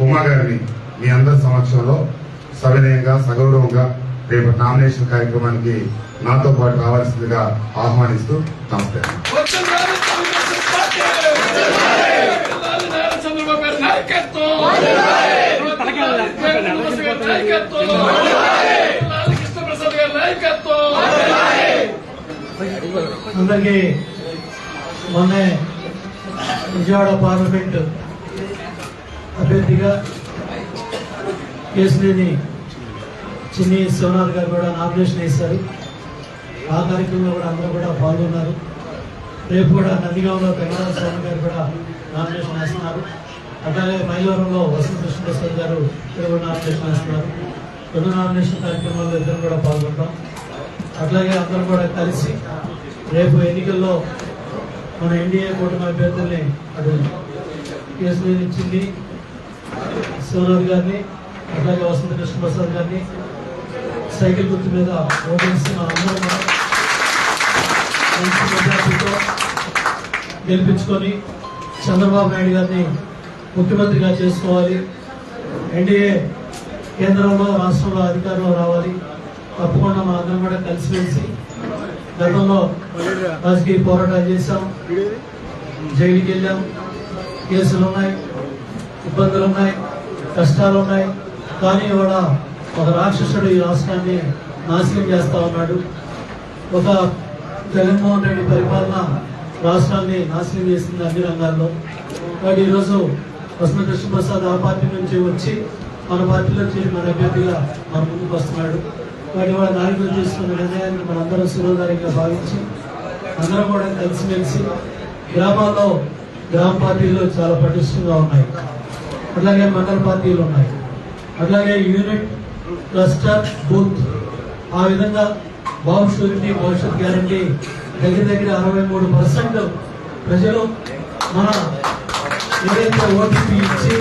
ఉమా గారిని మీ అందరి సమక్షంలో సవినయంగా సగౌరవంగా రేపు నామినేషన్ కార్యక్రమానికి నాతో పాటు రావాల్సిందిగా ఆహ్వానిస్తూ నమస్కారం అందరికీ మొన్నే విజయవాడ పార్లమెంట్ అభ్యర్థిగా కేసులేని చిన్ని శివనాథ్ గారు కూడా నామినేషన్ వేశారు. ఆ కార్యక్రమంలో కూడా అందరూ కూడా పాల్గొన్నారు. రేపు కూడా నందిగాంలో పెంగళ స్వామి గారు కూడా నామినేషన్ వేస్తున్నారు. అట్లాగే మైలవరంలో వసంత కృష్ణప్రసాద్ గారు కూడా నామినేషన్ వేస్తున్నారు. రెండు నామినేషన్ కార్యక్రమాల్లో ఇద్దరు కూడా పాల్గొంటాం. అట్లాగే అందరూ కూడా కలిసి రేపు ఎన్నికల్లో మన ఎన్డీఏ కూటమి అభ్యర్థుల్ని అటు కేసులు ఇచ్చింది శివరాజు గారిని అట్లాగే వసంత కృష్ణప్రసాద్ గారిని సైకిల్ గుర్తు మీద ఓటేసి మన అందరం మంచి మెజార్టీతో గెలిపించుకొని చంద్రబాబు నాయుడు గారిని ముఖ్యమంత్రిగా చేసుకోవాలి. ఎన్డీఏ కేంద్రంలో రాష్ట్రంలో అధికారంలో రావాలి. తప్పకుండా మన అందరం కూడా కలిసిమెలిసి గతంలో రాజకీయ పోరాటాలు చేశాం. జైలుకి వెళ్ళాం కేసులు ఉన్నాయి ఇబ్బందులు ఉన్నాయి కష్టాలు ఉన్నాయి కానీ ఇవాళ ఒక రాక్షసుడు ఈ రాష్ట్రాన్ని నాశనం చేస్తా ఉన్నాడు. ఒక జగన్మోహన్ రెడ్డి పరిపాలన రాష్ట్రాన్ని నాశనం చేసింది అన్ని రంగాల్లో. కాబట్టి ఈరోజు వసంత కృష్ణప్రసాద్ ఆ పార్టీ నుంచి వచ్చి మన పార్టీలో చేరి మన అభ్యర్థిగా మన ముందుకు వస్తున్నాడు. వాటి వాళ్ళ నాయకులు తీసుకున్న నిర్ణయాన్ని మనందరం శిరోధారిగా భావించి అందరం కూడా కలిసిమెలిసి గ్రామాల్లో గ్రామ పార్టీలు చాలా పటిష్టంగా ఉన్నాయి. అట్లాగే మండల పార్టీలు ఉన్నాయి. అట్లాగే యూనిట్ క్లస్టర్ బూత్ ఆ విధంగా బాబు భవిష్యత్ గ్యారంటీ దగ్గర దగ్గర అరవై మూడు పర్సెంట్ ప్రజలు మన ఏదైతే ఓటీపీ ఇచ్చి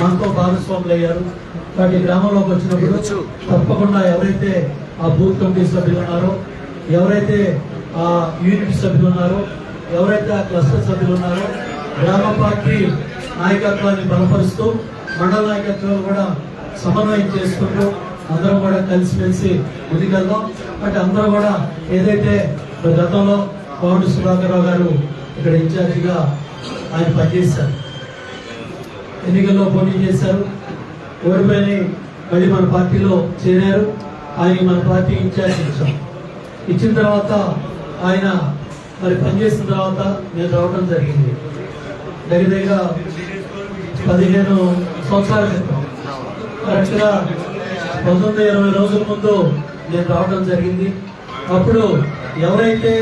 మనతో భాగస్వాములు అయ్యారు. వాటి గ్రామంలోకి వచ్చినప్పుడు తప్పకుండా ఎవరైతే ఆ బూత్ కమిటీ సభ్యులు ఉన్నారో ఎవరైతే ఆ యూనిట్ సభ్యులు ఉన్నారో ఎవరైతే ఆ క్లస్టర్ సభ్యులు ఉన్నారో గ్రామ పార్టీ నాయకత్వాన్ని బలపరుస్తూ మండల నాయకత్వాలు కూడా సమన్వయం చేసుకుంటూ అందరం కూడా కలిసిమెలిసి ముందుకెళ్దాం. అంటే అందరూ కూడా ఏదైతే గతంలో పవన్ సుధాకర్రావు గారు ఇక్కడ ఇన్ఛార్జిగా ఆయన పనిచేశారు ఎన్నికల్లో పోటీ చేశారు ఓడిపోయి మళ్ళీ మన పార్టీలో చేరారు ఆయన మన పార్టీ ఇన్ఛార్జ్ ఇచ్చాం. ఇచ్చిన తర్వాత ఆయన మరి పనిచేసిన తర్వాత నేను రావడం జరిగింది. దగ్గర పదిహేను సంవత్సరాల క్రితం. కరెక్ట్గా పంతొమ్మిది ఇరవై రోజుల ముందు నేను రావడం జరిగింది. అప్పుడు ఎవరైతే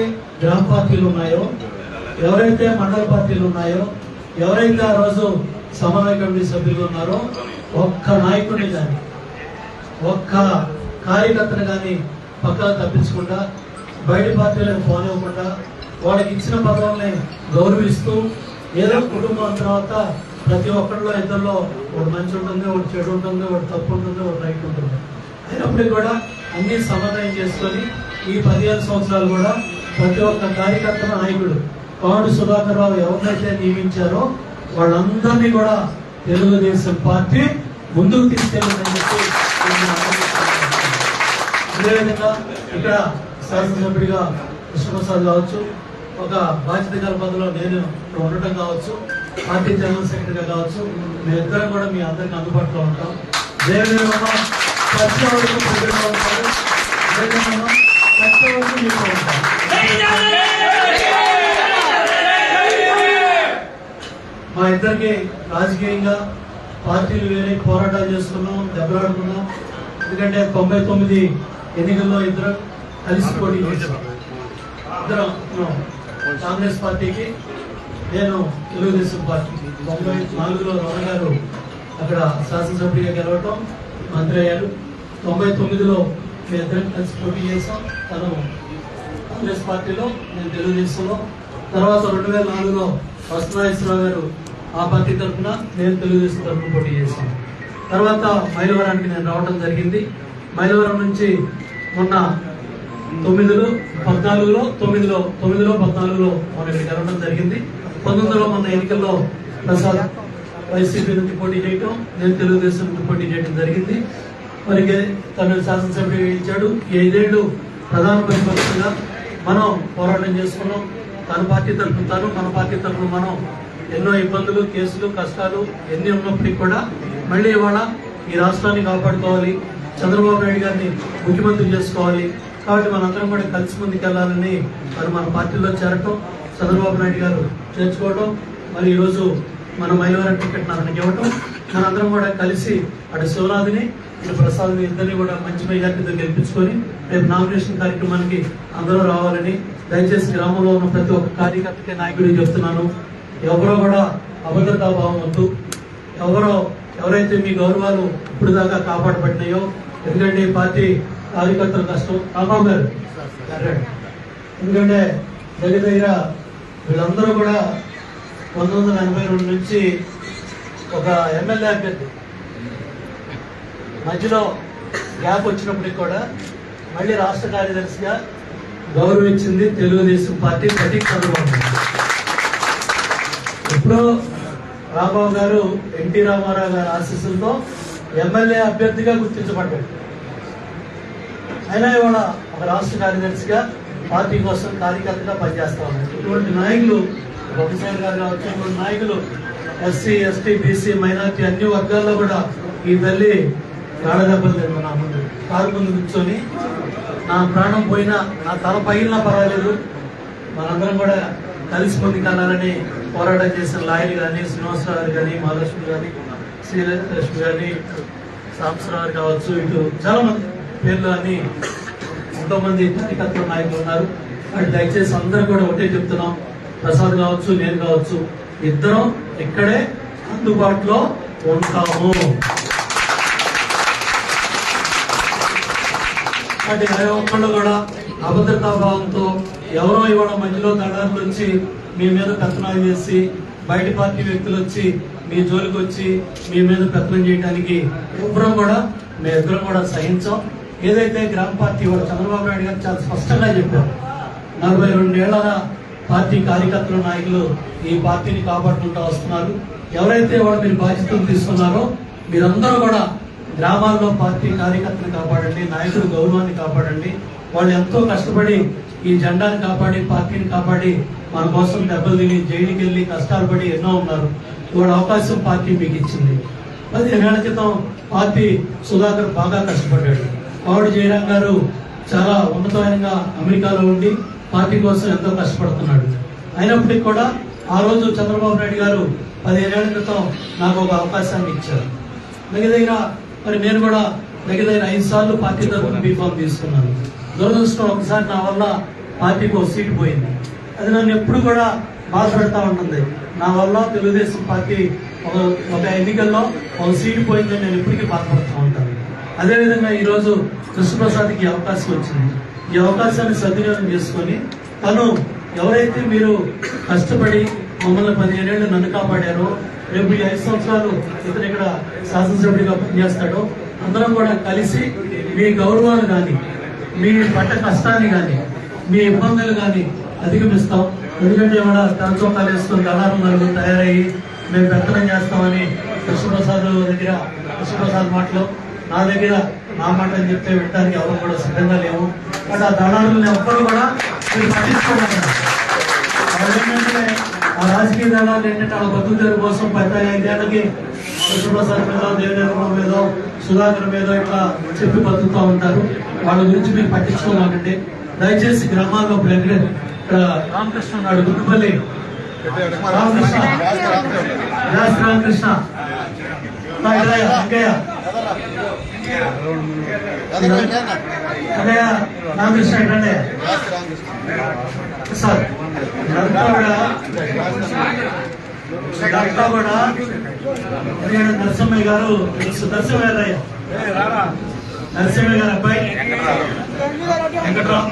గ్రామ పార్టీలు ఉన్నాయో ఎవరైతే మండల పార్టీలు ఉన్నాయో ఎవరైతే ఆ రోజు సమన్వయ కమిటీ సభ్యులు ఉన్నారో ఒక్క నాయకుడిని కానీ ఒక్క కార్యకర్తను కానీ పక్కన తప్పించకుండా బయట పార్టీలకు పోనివ్వకుండా వాళ్ళకి ఇచ్చిన పదవుల్ని గౌరవిస్తూ ఏదో కుటుంబం తర్వాత ప్రతి ఒక్కరిలో ఇద్దరిలో ఒకటి మంచి ఉంటుంది ఒకటి చెడు ఉంటుంది ఒకటి తప్పు ఉంటుంది ఒకటి రైట్ ఉంటుంది. అయినప్పటికీ కూడా అన్ని సమన్వయం చేసుకొని ఈ పదిహేను సంవత్సరాలు కూడా ప్రతి ఒక్క కార్యకర్త నాయకుడు పాడు సుధాకర్ రావు ఎవరినైతే నియమించారో వాళ్ళందరినీ కూడా తెలుగుదేశం పార్టీ ముందుకు తీసుకెళ్ళిందని చెప్పి అదేవిధంగా ఇక్కడ శాసనసభ్యుడిగా కృష్ణప్రసాద్ కావచ్చు ఒక బాధ్యత గల పదవిలో నేను ఇక్కడ ఉండటం కావచ్చు పార్టీ జనరల్ సెక్రటరీగా కావచ్చు మేమిద్దరం కూడా మీ అందరికి అందుబాటులో ఉంటాం. దేవుని ఉంటారు ఉంటాం మా ఇద్దరికి రాజకీయంగా పార్టీలు వేరే పోరాటాలు చేసుకున్నాం దెబ్బలాడుకున్నాం. ఎందుకంటే తొంభై తొమ్మిది ఎన్నికల్లో ఇద్దరం కలిసి పోటీ ఇద్దరం కాంగ్రెస్ పార్టీకి నేను తెలుగుదేశం పార్టీకి తొంభై నాలుగులో రమణ గారు అక్కడ శాసనసభ్యుడిగా గెలవటం మంత్రి అయ్యారు. తొంభై తొమ్మిదిలో మీ ఇద్దరం కలిసి పోటీ చేశాం. తను కాంగ్రెస్ పార్టీలో నేను తెలుగుదేశంలో. తర్వాత రెండు వేల నాలుగులో వసనాగేశ్వరరావు గారు ఆ పార్టీ తరఫున నేను తెలుగుదేశం తరఫున పోటీ చేశాను తర్వాత మైలవరానికి నేను రావడం జరిగింది. మైలవరం నుంచి మొన్న తొమ్మిదిలో పద్నాలుగులో తొమ్మిదిలో తొమ్మిదిలో పద్నాలుగులో మనకి ఇక్కడికి జరిగింది. పంతొమ్మిదిలో మన ఎన్నికల్లో ప్రసాద్ వైసీపీ నుంచి పోటీ చేయటం నేను తెలుగుదేశం నుంచి పోటీ చేయడం జరిగింది. మరి తను శాసనసభ్యుడిగా ఇచ్చాడు. ఈ ఐదేళ్ళు ప్రధాన ప్రతిపక్షంగా మనం పోరాటం చేసుకున్నాం. తన పార్టీ తరఫున తను మన పార్టీ తరఫున మనం ఎన్నో ఇబ్బందులు కేసులు కష్టాలు ఎన్ని ఉన్నప్పటికీ కూడా మళ్ళీ ఇవాళ ఈ రాష్ట్రాన్ని కాపాడుకోవాలి. చంద్రబాబు నాయుడు గారిని ముఖ్యమంత్రి చేసుకోవాలి. కాబట్టి మనందరం కూడా కలిసి ముందుకెళ్ళాలని మరి మన పార్టీలో చేరటం చంద్రబాబు నాయుడు గారు చేర్చుకోవడం మరి ఈరోజు మన మైలవరం టికెట్ నాకు ఇవ్వటం మనందరం కూడా కలిసి అటు శివనాథిని ఇటు ప్రసాద్ని ఇద్దరిని కూడా మంచి మెజార్టీతో గెలిపించుకొని రేపు నామినేషన్ కార్యక్రమానికి అందరూ రావాలని దయచేసి గ్రామంలో ఉన్న ప్రతి ఒక్క కార్యకర్తకి నాయకుడికి చెప్తున్నాను. ఎవరో కూడా అభద్రతా భావం వద్దు. ఎవరో ఎవరైతే మీ గౌరవాలు ఇప్పుడు దాకా కాపాడబడినాయో ఎందుకంటే ఈ పార్టీ కార్యకర్తల కష్టం. రామారావు గారు ఎందుకంటే దగ్గర దగ్గర వీళ్ళందరూ కూడా పంతొమ్మిది వందల ఎనభై రెండు నుంచి ఒక ఎమ్మెల్యే అభ్యర్థి మధ్యలో గ్యాప్ వచ్చినప్పటికి కూడా మళ్ళీ రాష్ట్ర కార్యదర్శిగా గౌరవించింది తెలుగుదేశం పార్టీ ప్రతీక్ చంద్రబాబు ఇప్పుడు రాబాబు గారు ఎన్టీ రామారావు గారి ఆశీస్సులతో ఎమ్మెల్యే అభ్యర్థిగా గుర్తించబడ్డాడు అయినా ఇవాళ ఒక రాష్ట్ర కార్యదర్శిగా పార్టీ కోసం కార్యకర్తగా పనిచేస్తా ఉన్నారు. ఇటువంటి నాయకులు ప్రొఫెసర్ గారు కావచ్చు ఇటువంటి నాయకులు ఎస్సీ ఎస్టీ బీసీ మైనార్టీ అన్ని వర్గాల్లో కూడా ఈ తల్లి ప్రాణదెబ్బలు తింది నా ముందు. కారు ముందు కూర్చొని నా ప్రాణం పోయినా నా తల పగిలినా పర్వాలేదు. మనందరం కూడా కలిసి ముందుకెళ్ళాలని పోరాటం చేసిన లాయర్ కానీ శ్రీనివాసరావు గారు కానీ మహాలక్ష్మి కానీ శ్రీలక్ష్మి కానీ సాంసరావు గారు కావచ్చు ఇటు చాలా మంది పేర్లు అని ఎంతో మంది కార్యకర్తల నాయకులు ఉన్నారు. అండ్ దయచేసి అందరూ కూడా ఒకటే చెప్తున్నాం. ప్రసాద్ కావచ్చు నేను కావచ్చు ఇద్దరం ఇక్కడే అందుబాటులో ఉంటాము. అంటే ఏ ఒక్కళ్ళు కూడా అభద్రతా భావంతో ఎవరో ఇవాళ మధ్యలో దళారులు వచ్చి మీ మీద పెత్తనాలు చేసి బయట పార్టీ వ్యక్తులు వచ్చి మీ జోలికి వచ్చి మీ మీద పెత్తనం చేయడానికి ఎవ్వరం కూడా మీ ఇద్దరం కూడా సహించాం. ఏదైతే గ్రామ పార్టీ వాడు చంద్రబాబు నాయుడు గారు చాలా స్పష్టంగా చెప్పారు నలభై రెండేళ్ళ పార్టీ కార్యకర్తల నాయకులు ఈ పార్టీని కాపాడుకుంటూ వస్తున్నారు. ఎవరైతే వాళ్ళు మీరు బాధ్యతలు తీసుకున్నారో మీరందరూ కూడా గ్రామాల్లో పార్టీ కార్యకర్తలు కాపాడండి నాయకుల గౌరవాన్ని కాపాడండి. వాళ్ళు ఎంతో కష్టపడి ఈ జెండాని కాపాడి పార్టీని కాపాడి మన కోసం దెబ్బలు తిని జైలుకి వెళ్ళి కష్టాలు పడి ఎన్నో ఉన్నారు. ఇవాళ అవకాశం పార్టీ మీకు ఇచ్చింది. పదిహేను ఏళ్ళ క్రితం పార్టీ సుధాకర్ బాగా కష్టపడ్డాడు. పావుడు జయరాం గారు చాలా ఉన్నతమైనగా అమెరికాలో ఉండి పార్టీ కోసం ఎంతో కష్టపడుతున్నాడు. అయినప్పటికీ కూడా ఆ రోజు చంద్రబాబు నాయుడు గారు పదిహేను ఏళ్ళ క్రితం నాకు ఒక అవకాశాన్ని ఇచ్చారు. దగ్గర మరి నేను కూడా దగ్గర ఐదు సార్లు పార్టీ తరఫున బీఫామ్ తీసుకున్నాను. దురదృష్టం ఒకసారి నా వల్ల పార్టీకి ఒక సీటు పోయింది. అది నన్ను ఎప్పుడు కూడా బాధపడతా ఉంటుంది నా వల్ల తెలుగుదేశం పార్టీ ఒక ఒక ఎన్నికల్లో ఒక సీటు పోయిందని నేను ఇప్పటికీ బాధపడుతూ ఉంటాను. అదేవిధంగా ఈరోజు కృష్ణప్రసాద్కి అవకాశం వచ్చింది. ఈ అవకాశాన్ని సద్వినియోగం చేసుకొని తను ఎవరైతే మీరు కష్టపడి మమ్మల్ని పదిహేనేళ్ళు నన్ను కాపాడారో రేపు ఈ ఐదు సంవత్సరాలు ఇతను ఇక్కడ శాసనసభ్యుడిగా పనిచేస్తాడో అందరం కూడా కలిసి మీ గౌరవాలు కానీ మీ పట్ట కష్టాన్ని కానీ మీ ఇబ్బందులు కానీ అధిగమిస్తాం. ఎందుకంటే కూడా తనతో వేసుకుని దళారు నలుగురు తయారయ్యి మేము పెత్తనం చేస్తామని కృష్ణప్రసాద్ దగ్గర కృష్ణప్రసాద్ మాటలు నా దగ్గర నా మాట అని చెప్తే వినడానికి ఎవరు కూడా సిద్ధంగా లేవు బట్ ఆ దళారులను ఎవ్వరు కూడా మీరు పట్టించుకోవాలి ఏంటంటే ఆ రాజకీయ దళాలు ఏంటంటే వాళ్ళ బతుకుదేరు కోసం పది ఐదేళ్ళకి కృష్ణప్రసాద్ మీద దేవేంద్ర మీద సుధాకర్ మీద ఇట్లా చెప్పి బతుకుతూ ఉంటారు వాళ్ళ గురించి మీరు పట్టించుకోవాలంటే దయచేసి గ్రామాల్లో ఎక్కడ ఇక్కడ రామకృష్ణ ఉన్నాడు గుట్టుపల్లి రామకృష్ణ రామకృష్ణ వెంకయ్య వెంకయ్య రామకృష్ణ ఇట్లండి సార్ ఇదంతా కూడా ఇదంతా కూడా ఎందుకంటే నరసింహయ్య గారు నరసింహయ్య నరసింహయ్య గారు అబ్బాయి వెంకట్రావు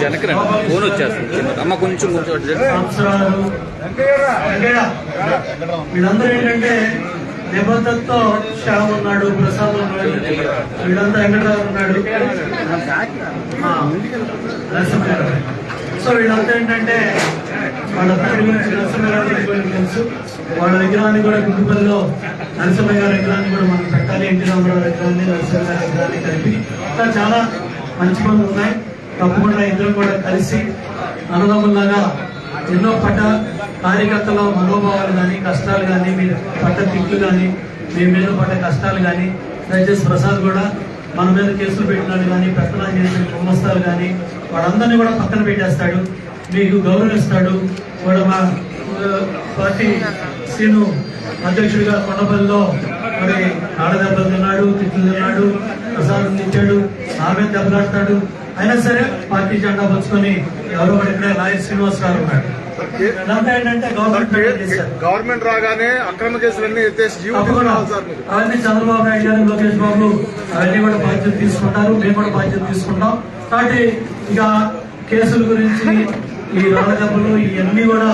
వెనకరా ఫోన్ వచ్చేస్తుంది అమ్మ కొంచెం కొంచెం సంవత్సరాలు వీళ్ళందరూ ఏంటంటే నిబద్ధతతో శ్యామ్ ఉన్నాడు ప్రసాద్ ఉన్నాడు వీళ్ళంతా వెంకటరావు ఉన్నాడు. సో వీళ్ళంతా ఏంటంటే వాళ్ళ తండ్రి గురించి నరసింహ తెలుసు. వాళ్ళ విగ్రహాన్ని కూడా కుటుంబంలో నరసింహ గారి విగ్రహాన్ని కూడా మనం పెట్టాలి. ఎన్టీ రామారావు విగ్రహాన్ని నరసింహ గారి విగ్రహాన్ని కలిపి. ఇంకా చాలా మంచి పనులు ఉన్నాయి. తప్పకుండా ఇద్దరు కూడా కలిసి అన్నదమ్ములాగా ఎన్నో పడ్డ కార్యకర్తల మనోభావాలు కానీ కష్టాలు కానీ మీరు పడ్డ తిట్లు కానీ మీ మీద పడ్డ కష్టాలు కానీ దయచేసి ప్రసాద్ కూడా మన మీద కేసులు పెట్టినాడు కానీ పెత్తనాలు చేసిన కుమ్మస్తాలు కానీ వాడందరినీ కూడా పక్కన పెట్టేస్తాడు మీకు గౌరవిస్తాడు. వాడు మా పార్టీ సీను అధ్యక్షుడిగా కొండపల్లిలో మరి ఆడదెబ్బలు తిన్నాడు తిట్లు తిన్నాడు ప్రసాదం తిట్టాడు ఆమె దెబ్బలాడతాడు. అయినా సరే పార్టీ జెండా పుచ్చుకొని ఎవరో ఒకటి ఇక్కడే లాయర్ శ్రీనివాసరావు ఉన్నాడు గవర్నమెంట్ రాగానే అక్రమ కేసులన్నీ అవన్నీ చంద్రబాబు నాయుడు గారు లోకేష్ బాబు అవన్నీ కూడా బాధ్యత తీసుకుంటారు. మేము కూడా బాధ్యత తీసుకుంటాం. కాబట్టి ఇక కేసుల గురించి ఈ రాళ్ళ దెబ్బలు ఇవన్నీ కూడా?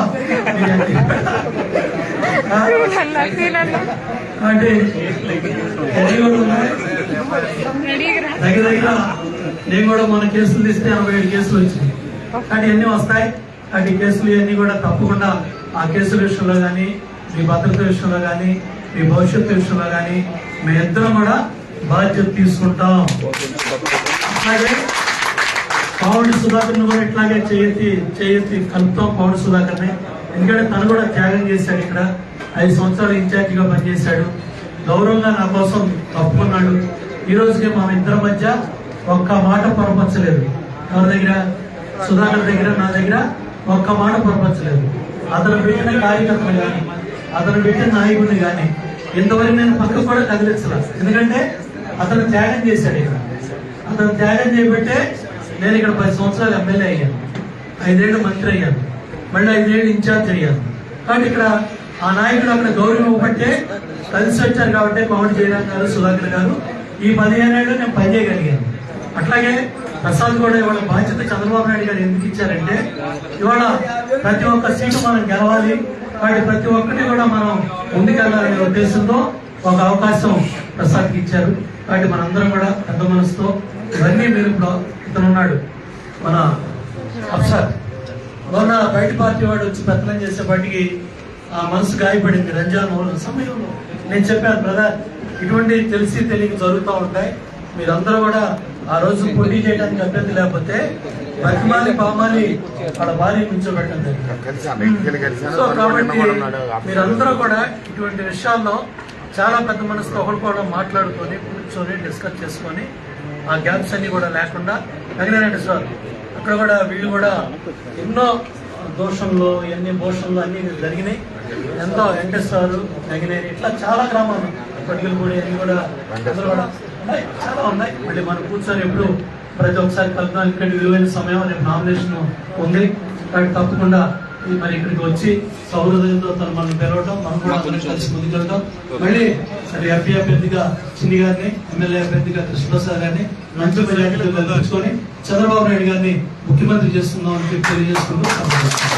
అంటే దగ్గర దగ్గర నేను కూడా మన కేసులు తీస్తే ఎనభై ఏడు కేసులు వచ్చినాయి. కానీ ఎన్ని వస్తాయి? అటు కేసులు ఇవన్నీ కూడా తప్పకుండా ఆ కేసుల విషయంలో కానీ మీ భద్రత విషయంలో కానీ మీ భవిష్యత్తు విషయంలో కానీ మీ ఇద్దరం కూడా బాధ్యత తీసుకుంటాం. అలాగే పవన్ సుధాకర్ కూడా ఇట్లాగే చేయెత్తి చేయెత్తి కలుపుతాం పవన్ సుధాకర్ ఎందుకంటే తను కూడా త్యాగం చేశాడు ఇక్కడ. ఐదు సంవత్సరాలు ఇన్ఛార్జ్గా పనిచేశాడు. గౌరవంగా నా కోసం తప్పుకున్నాడు. ఈ రోజుకి మన ఇద్దరి మధ్య ఒక్క మాట పొరపచ్చలేదు. ఎవరి దగ్గర? సుధాకర్ దగ్గర నా దగ్గర ఒక్క మాట పొరపచ్చలేదు. అతను పెట్టిన కార్యకర్తలు కానీ అతను పెట్టిన నాయకుడిని కానీ ఇంతవరకు నేను పక్కకు కూడా కదిలించలేదు ఎందుకంటే అతను త్యాగం చేశాడు ఇక్కడ. అతను త్యాగం చేయబట్టే నేను ఇక్కడ పది సంవత్సరాలు ఎమ్మెల్యే అయ్యాను. ఐదేళ్ళు మంత్రి అయ్యాను. మళ్ళీ ఐదేళ్ళు ఇన్ఛార్జ్ అయ్యాను. కాబట్టి ఇక్కడ ఆ నాయకుడు అక్కడ గౌరవం ఇవ్వబట్టే కలిసి వచ్చారు కాబట్టి పవన్ జయరామ్ గారు సుధాకర్ గారు. ఈ పదిహేను ఏళ్ళు నేను పని చేయగలిగాను అట్లాగే ప్రసాద్ కూడా ఇవాళ బాధ్యత చంద్రబాబు నాయుడు గారు ఎందుకు ఇచ్చారంటే ఇవాళ ప్రతి ఒక్క సీటు మనం గెలవాలి. వాటి ప్రతి ఒక్కటి కూడా మనం ముందుకెళ్ళాలనే ఉద్దేశంతో ఒక అవకాశం ప్రసాద్కి ఇచ్చారు. కాబట్టి మనందరం కూడా పెద్ద మనసుతో ఇవన్నీ మీరు ఇప్పుడు ఇతను ఉన్నాడు మన అఫ్సర్. మొన్న బయట పార్టీ వాడు వచ్చి పెత్తనం చేసేపాటికి ఆ మనసు గాయపడింది రంజాన్ మౌలం సమయంలో. నేను చెప్పాను బ్రదర్ ఇటువంటి తెలిసి తెలియక జరుగుతూ ఉంటాయి. మీరందరూ కూడా ఆ రోజు పోటీ చేయడానికి అభ్యర్థి లేకపోతే బతిమాలి పామాలి వాళ్ళ భార్య కూర్చోబెట్టండి కలిసాను ఎన్నికలు కలిసాను సో కాబట్టి. మీరందరూ కూడా ఇటువంటి విషయాల్లో చాలా పెద్ద మనసుతో ఒకరికోవడం మాట్లాడుకొని కూర్చొని డిస్కస్ చేసుకొని ఆ గ్యాప్స్ అన్ని కూడా లేకుండా తగినండి సార్ అక్కడ కూడా వీళ్ళు కూడా ఎన్నో దోషంలో ఎన్ని మోషన్లు అన్ని జరిగినాయి. ఎంతో వెంకటేశ్వరు నగినేని ఇట్లా చాలా గ్రామాలు పట్టుకలు కూడా అన్ని కూడా అందరూ కూడా ఉన్నాయి. చాలా ఉన్నాయి. మళ్ళీ మనం కూర్చొని ఎప్పుడు ప్రతి ఒక్కసారి కలుపుతాం ఇక్కడ విలువైన సమయం అనే నామినేషన్ ఉంది. కాబట్టి తప్పకుండా మరి ఇక్కడికి వచ్చి సౌహృదయంతో తను మనం పిలవటం మనం కూడా కలిసి ముందుకెళ్తాం మళ్ళీ సరే ఎంపీ అభ్యర్థిగా చిన్ని గారిని ఎమ్మెల్యే అభ్యర్థిగా కృష్ణప్రసాద్ గారిని మంచి మెజార్టీతో గెలిపించుకొని చంద్రబాబు నాయుడు గారిని ముఖ్యమంత్రి చేస్తున్నాం అని చెప్పి తెలియజేసుకుంటూ